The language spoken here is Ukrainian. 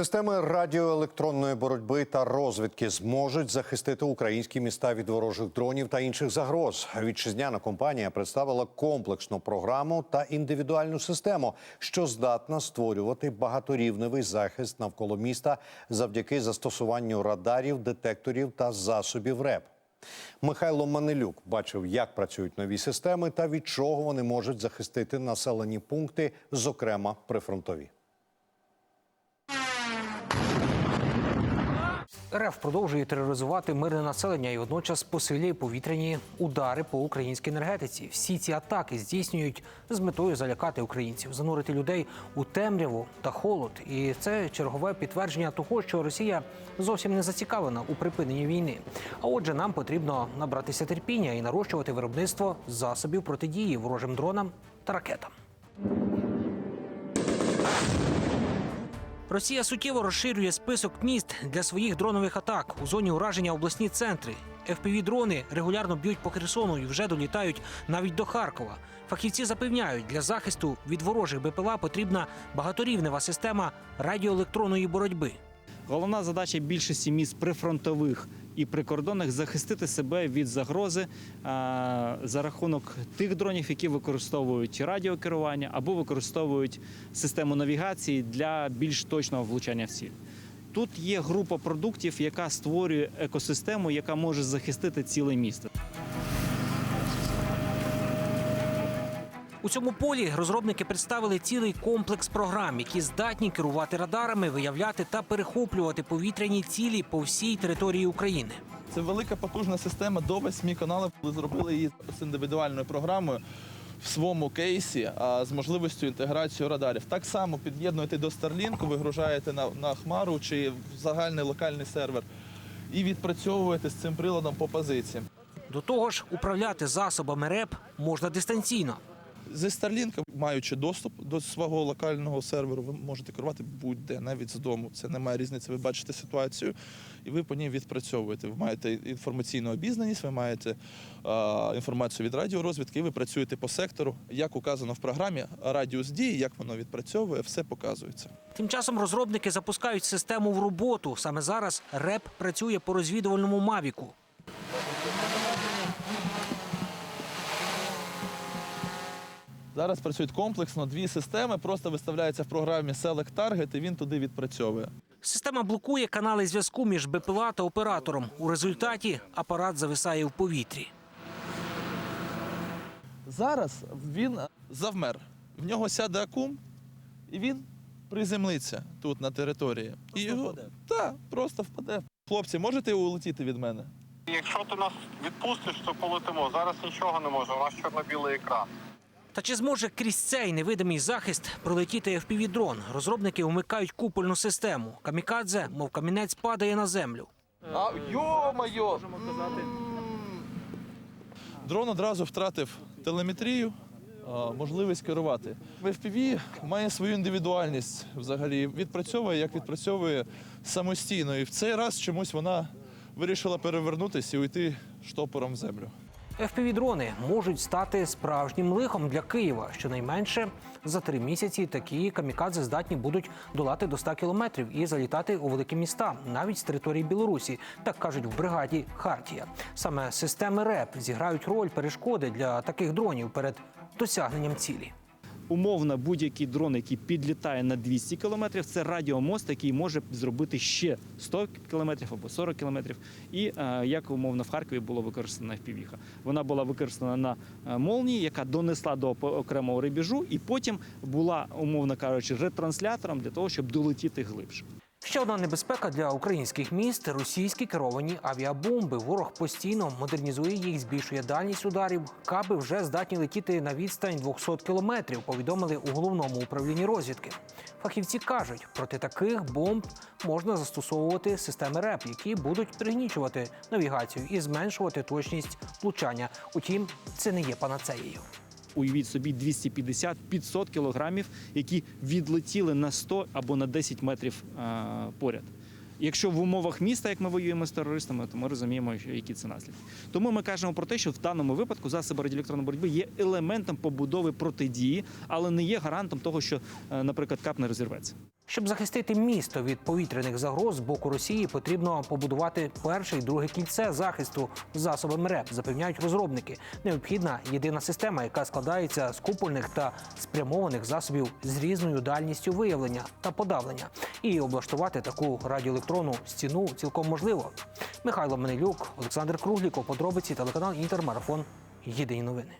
Системи радіоелектронної боротьби та розвідки зможуть захистити українські міста від ворожих дронів та інших загроз. Вітчизняна компанія представила комплексну програму та індивідуальну систему, що здатна створювати багаторівневий захист навколо міста завдяки застосуванню радарів, детекторів та засобів РЕП. Михайло Манелюк бачив, як працюють нові системи та від чого вони можуть захистити населені пункти, зокрема прифронтові. РФ продовжує тероризувати мирне населення і водночас посилює повітряні удари по українській енергетиці. Всі ці атаки здійснюють з метою залякати українців, занурити людей у темряву та холод. І це чергове підтвердження того, що Росія зовсім не зацікавлена у припиненні війни. А отже, нам потрібно набратися терпіння і нарощувати виробництво засобів протидії ворожим дронам та ракетам. Росія суттєво розширює список міст для своїх дронових атак у зоні ураження обласні центри. fpv дрони регулярно б'ють по Херсону і вже долітають навіть до Харкова. Фахівці запевняють, для захисту від ворожих БПЛА потрібна багаторівнева система радіоелектронної боротьби. Головна задача більшості міст прифронтових і прикордонних захистити себе від загрози за рахунок тих дронів, які використовують радіокерування або використовують систему навігації для більш точного влучання в ціль. Тут є група продуктів, яка створює екосистему, яка може захистити ціле місто. У цьому полі розробники представили цілий комплекс програм, які здатні керувати радарами, виявляти та перехоплювати повітряні цілі по всій території України. Це велика потужна система до восьми каналів. Ми зробили її з індивідуальною програмою в своєму кейсі а, з можливістю інтеграції радарів. Так само під'єднуєте до Starlink, вигружаєте на, на хмару чи в загальний локальний сервер і відпрацьовуєте з цим приладом по позиціям. До того ж, управляти засобами РЕП можна дистанційно. Зі Starlink, маючи доступ до свого локального серверу, ви можете керувати будь-де, навіть з дому. Це немає різниці. Ви бачите ситуацію і ви по ній відпрацьовуєте. Ви маєте інформаційну обізнаність, ви маєте е, інформацію від радіорозвідки, і ви працюєте по сектору. Як указано в програмі, радіус дії, як воно відпрацьовує, все показується. Тим часом розробники запускають систему в роботу. Саме зараз РЕП працює по розвідувальному мавіку. Зараз працюють комплексно дві системи, просто виставляється в програмі Select Target, і він туди відпрацьовує. Система блокує канали зв'язку між БПЛА та оператором. У результаті апарат зависає в повітрі. Зараз він завмер. В нього сяде акум, і він приземлиться тут на території. і його Так, просто впаде. Хлопці, можете улетіти від мене? Якщо ти нас відпустиш, то полетимо. Зараз нічого не може, у нас чорно-білий екран. Та чи зможе крізь цей невидимий захист пролетіти FPV-дрон? Розробники вмикають купольну систему. Камікадзе, мов камінець, падає на землю. А йо-моє! Дрон одразу втратив телеметрію, можливість керувати. В FPV має свою індивідуальність взагалі. Відпрацьовує, як відпрацьовує самостійно. І в цей раз чомусь вона вирішила перевернутися і уйти штопором в землю. FPV-дрони можуть стати справжнім лихом для Києва. Щонайменше за три місяці такі камікадзе здатні будуть долати до 100 кілометрів і залітати у великі міста, навіть з території Білорусі, так кажуть в бригаді Хартія. Саме системи РЕП зіграють роль перешкоди для таких дронів перед досягненням цілі. Умовно, будь-який дрон, який підлітає на 200 кілометрів, це радіомост, який може зробити ще 100 кілометрів або 40 кілометрів. І е, як умовно в Харкові було використано впівіха. Вона була використана на е, молнії, яка донесла до окремого ребіжу, і потім була, умовно кажучи, ретранслятором для того, щоб долетіти глибше. Ще одна небезпека для українських міст російські керовані авіабомби. Ворог постійно модернізує їх, збільшує дальність ударів. Каби вже здатні летіти на відстань 200 кілометрів. Повідомили у головному управлінні розвідки. Фахівці кажуть, проти таких бомб можна застосовувати системи РЕП, які будуть пригнічувати навігацію і зменшувати точність влучання. Утім, це не є панацеєю. Уявіть собі 250-500 кілограмів, які відлетіли на 100 або на 10 метрів е, поряд. Якщо в умовах міста, як ми воюємо з терористами, то ми розуміємо, які це наслідки. Тому ми кажемо про те, що в даному випадку засоби радіоелектронної боротьби є елементом побудови протидії, але не є гарантом того, що, е, наприклад, кап не розірветься. Щоб захистити місто від повітряних загроз з боку Росії, потрібно побудувати перше і друге кільце захисту засобами РЕП, запевняють розробники. Необхідна єдина система, яка складається з купольних та спрямованих засобів з різною дальністю виявлення та подавлення. І облаштувати таку радіоелектронну стіну цілком можливо. Михайло Менелюк, Олександр Кругліков, подробиці телеканал Інтермарафон. Єдині новини.